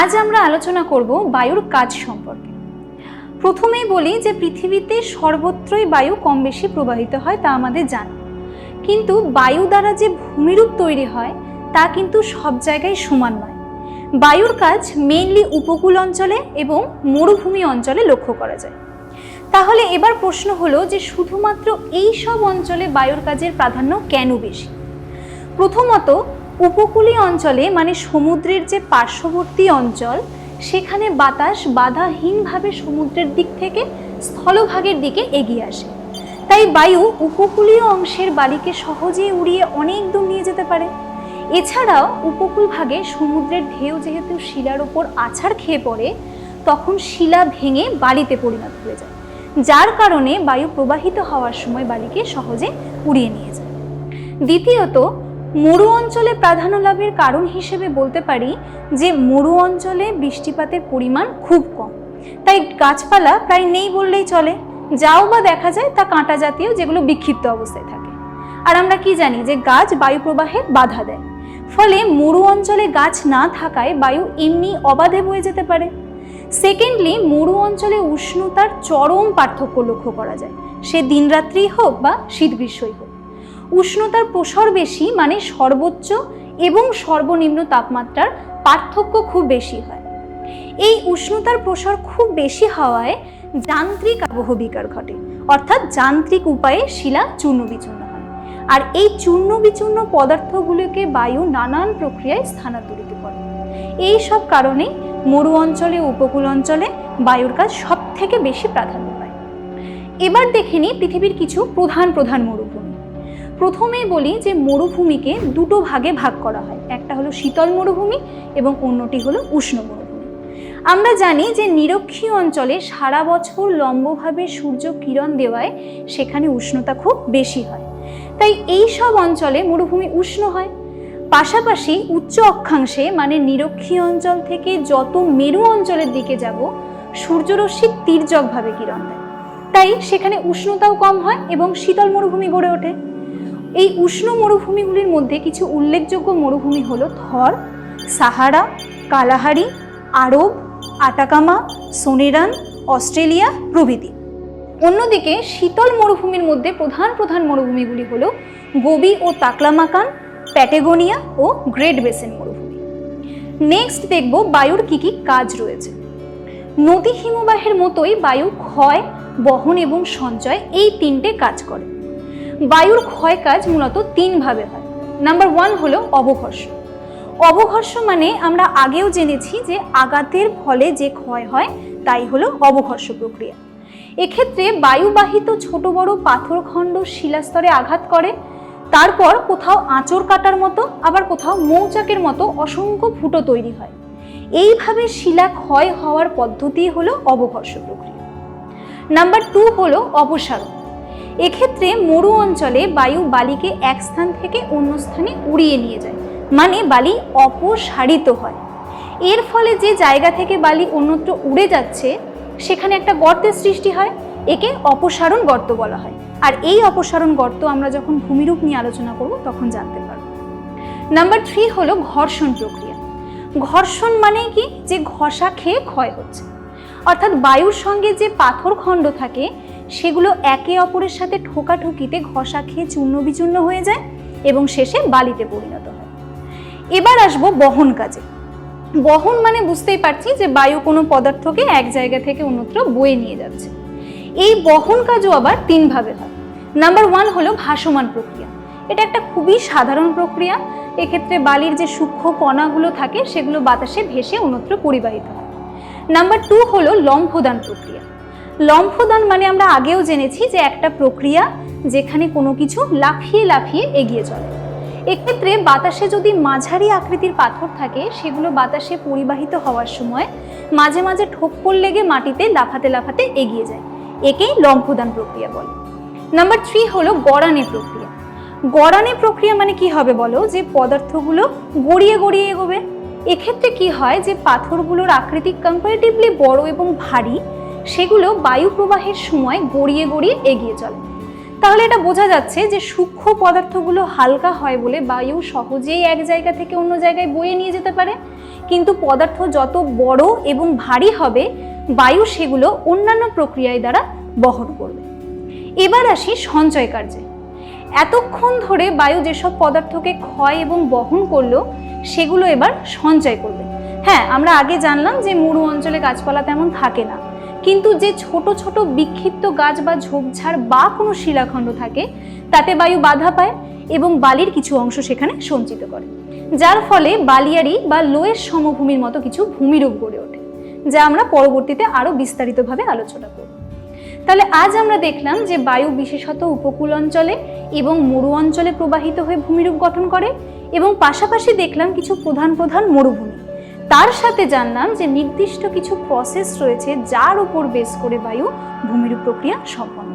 আজ আমরা আলোচনা করব বায়ুর কাজ সম্পর্কে। প্রথমেই বলি যে পৃথিবীতে সর্বত্রই বায়ু কম বেশি প্রবাহিত হয় তা আমাদের জানা। কিন্তু বায়ু দ্বারা যে ভূমিরূপ তৈরি হয়, তা কিন্তু সব জায়গায় সমান নয়। বায়ুর কাজ মেইনলি উপকূল অঞ্চলে এবং মরুভূমি অঞ্চলে লক্ষ্য করা যায়। তাহলে এবার প্রশ্ন হলো যে শুধুমাত্র এই সব অঞ্চলে বায়ুর কাজের প্রাধান্য কেন বেশি? প্রথমত উপকূলীয় অঞ্চলে মানে সমুদ্রের যে পার্শ্ববর্তী অঞ্চল, সেখানে বাতাস বাধাহীনভাবে সমুদ্রের দিক থেকে, স্থলভাগের দিকে এগিয়ে আসে। তাই বায়ু উপকূলীয় অংশের বালিকে সহজেই উড়িয়ে অনেক দূর নিয়ে যেতে পারে। এছাড়াও উপকূল ভাগে সমুদ্রের ঢেউ যেহেতু শিলার ওপর আছাড় খেয়ে পড়ে, তখন শিলা ভেঙে বালিতে পরিণত হয়ে যায়, যার কারণে বায়ু প্রবাহিত হওয়ার সময় বালিকে সহজে উড়িয়ে নিয়ে যায়। দ্বিতীয়ত মরু অঞ্চলে প্রাধান্য লাভের কারণ হিসেবে বলতে পারি যে মরু অঞ্চলে বৃষ্টিপাতের পরিমাণ খুব কম। তাই গাছপালা প্রায় নেই বললেই চলে। যাও বা দেখা যায় তা কাঁটা জাতীয় যেগুলো বিক্ষিপ্ত অবস্থায় থাকে। আর আমরা কি জানি যে গাছ বায়ু প্রবাহে বাধা দেয়। ফলে মরু অঞ্চলে গাছ না থাকায় বায়ু এমনি অবাধে বয়ে যেতে পারে। সেকেন্ডলি মরু অঞ্চলে উষ্ণতার চরম পার্থক্য লক্ষ্য করা যায়। সে দিনরাত্রি হোক বা শীত গ্রীষ্মই হোক। উষ্ণতার প্রসর বেশি মানে সর্বোচ্চ এবং সর্বনিম্ন তাপমাত্রার পার্থক্য খুব বেশি হয়। এই উষ্ণতার প্রসর খুব বেশি হওয়ায় যান্ত্রিক আবহ বিকার ঘটে, অর্থাৎ যান্ত্রিক উপায়ে শিলা চূর্ণ বিচূর্ণ হয়। আর এই চূর্ণ বিচূর্ণ পদার্থগুলোকে বায়ু নানান প্রক্রিয়ায় স্থানান্তরিত করে। এই সব কারণে মরু অঞ্চলে, উপকূল অঞ্চলে বায়ুর কাজ সব থেকে বেশি প্রাধান্য পায়। এবার দেখে নিই পৃথিবীর কিছু প্রধান প্রধান মরুভূমি। প্রথমেই বলি যে মরুভূমিকে দুটো ভাগে ভাগ করা হয়, একটা হলো শীতল মরুভূমি এবং অন্যটি হলো উষ্ণ মরুভূমি। আমরা জানি যে নিরক্ষীয় অঞ্চলে সারা বছর লম্বভাবে সূর্য কিরণ দেওয়ায় সেখানে উষ্ণতা খুব বেশি হয়। তাই এই সব অঞ্চলে মরুভূমি উষ্ণ হয়। পাশাপাশি উচ্চ অক্ষাংশে মানে নিরক্ষীয় অঞ্চল থেকে যত মেরু অঞ্চলের দিকে যাব, সূর্যরশ্মি তির্যকভাবে কিরণ দেয়। তাই সেখানে উষ্ণতাও কম হয় এবং শীতল মরুভূমি গড়ে ওঠে। এই উষ্ণ মরুভূমিগুলির মধ্যে কিছু উল্লেখযোগ্য মরুভূমি হলো থর, সাহারা, কালাহারি, আরব, আটাকামা, সোনেরান, অস্ট্রেলিয়া প্রভৃতি। অন্যদিকে শীতল মরুভূমির মধ্যে প্রধান প্রধান মরুভূমিগুলি হল গোবি ও তাকলামাকান, প্যাটেগোনিয়া ও গ্রেট বেসেন মরুভূমি। নেক্সট দেখব বায়ুর কি কি কাজ রয়েছে। নদী হিমবাহের মতোই বায়ু ক্ষয়, বহন এবং সঞ্চয় এই তিনটে কাজ করে। বায়ুর ক্ষয় কাজ মূলত তিনভাবে হয়। নাম্বার ওয়ান হলো অবঘর্ষ। অবঘর্ষ মানে আমরা আগেও জেনেছি যে আঘাতের ফলে যে ক্ষয় হয়, তাই হলো অবঘর্ষ প্রক্রিয়া। এক্ষেত্রে বায়ুবাহিত ছোট বড় পাথরখণ্ড শিলাস্তরে আঘাত করে, তারপর কোথাও আঁচড় কাটার মতো, আবার কোথাও মৌচাকের মতো অসংখ্য ফুটো তৈরি হয়। এইভাবে শিলা ক্ষয় হওয়ার পদ্ধতি হলো অবঘর্ষ প্রক্রিয়া। নাম্বার টু হলো অপসারণ। এক্ষেত্রে মরু অঞ্চলে বায়ু বালিকে এক স্থান থেকে অন্য স্থানে উড়িয়ে নিয়ে যায় মানে বালি অপসারিত হয়। এর ফলে যে জায়গা থেকে বালি অন্যত্র উড়ে যাচ্ছে, সেখানে একটা গর্তের সৃষ্টি হয়, একে অপসারণ গর্ত বলা হয়। আর এই অপসারণ গর্ত আমরা যখন ভূমিরূপ নিয়ে আলোচনা করব, তখন জানতে পারব। নাম্বার থ্রি হলো ঘর্ষণ প্রক্রিয়া। ঘর্ষণ মানে কি? যে ঘষা খেয়ে ক্ষয় হচ্ছে। অর্থাৎ বায়ুর সঙ্গে যে পাথর খণ্ড থাকে সেগুলো একে অপরের সাথে ঠোকাঠুকিতে ঘষা খেয়ে চূর্ণ বিচূর্ণ হয়ে যায় এবং শেষে বালিতে পরিণত হয়। এবার আসব বহন কাজে। বহন মানে বুঝতেই পারছি যে বায়ু কোনো পদার্থকে এক জায়গা থেকে অন্যত্র বয়ে নিয়ে যাচ্ছে। এই বহন কাজও আবার তিন তিনভাবে হয়। নাম্বার ওয়ান হলো ভাসমান প্রক্রিয়া। এটা একটা খুবই সাধারণ প্রক্রিয়া। এক্ষেত্রে বালির যে সূক্ষ্ম কণাগুলো থাকে, সেগুলো বাতাসে ভেসে অন্যত্র পরিবাহিত হয়। নাম্বার টু হলো লম্ফদান প্রক্রিয়া। লম্ফদান মানে আমরা আগেও জেনেছি যে একটা প্রক্রিয়া যেখানে কোনো কিছু লাফিয়ে লাফিয়ে এগিয়ে চলে। এক্ষেত্রে বাতাসে যদি মাঝারি আকৃতির পাথর থাকে, সেগুলো বাতাসে পরিবাহিত হওয়ার সময় মাঝে মাঝে ঠোক্কর লেগে মাটিতে লাফাতে লাফাতে এগিয়ে যায়। একেই লম্ফদান প্রক্রিয়া বলে। নাম্বার থ্রি হলো গড়ানে প্রক্রিয়া। গড়ানে প্রক্রিয়া মানে কি হবে বলো? যে পদার্থগুলো গড়িয়ে গড়িয়ে এগোবে। এক্ষেত্রে কি হয় যে পাথরগুলোর আকৃতি কম্পারেটিভলি বড় এবং ভারী সেগুলো বায়ু প্রবাহের সময় গড়িয়ে গড়িয়ে এগিয়ে চলে। তাহলে এটা বোঝা যাচ্ছে যে সূক্ষ্ম পদার্থগুলো হালকা হয় বলে বায়ু সহজেই এক জায়গা থেকে অন্য জায়গায় বয়ে নিয়ে যেতে পারে। কিন্তু পদার্থ যত বড় এবং ভারী হবে, বায়ু সেগুলো অন্যান্য প্রক্রিয়ায় দ্বারা বহন করবে। এবার আসি সঞ্চয় কার্যে। এতক্ষণ ধরে বায়ু যেসব পদার্থকে ক্ষয় এবং বহন করল, সেগুলো এবার সঞ্চয় করবে। হ্যাঁ আমরা আগে জানলাম যে মরু অঞ্চলে গাছপালা তেমন থাকে না। কিন্তু যে ছোট ছোট বিক্ষিপ্ত গাছ বা ঝোপঝাড় বা কোনো শিলাখণ্ড থাকে, তাতে বায়ু বাধা পায় এবং বালির কিছু অংশ সেখানে সঞ্চিত করে। যার ফলে বালিয়ারি বা লোয়ের সমভূমির মতো কিছু ভূমিরূপ গড়ে ওঠে, যা আমরা পরবর্তীতে আরও বিস্তারিতভাবে আলোচনা করব। তাহলে আজ আমরা দেখলাম যে বায়ু বিশেষত উপকূল অঞ্চলে এবং মরু অঞ্চলে প্রবাহিত হয়ে ভূমিরূপ গঠন করে এবং পাশাপাশি দেখলাম কিছু প্রধান প্রধান মরুভূমি। তার সাথে জানলাম যে নির্দিষ্ট কিছু প্রসেস রয়েছে যার উপর বেস করে বায়ু ভূমিরূপ প্রক্রিয়া সম্পন্ন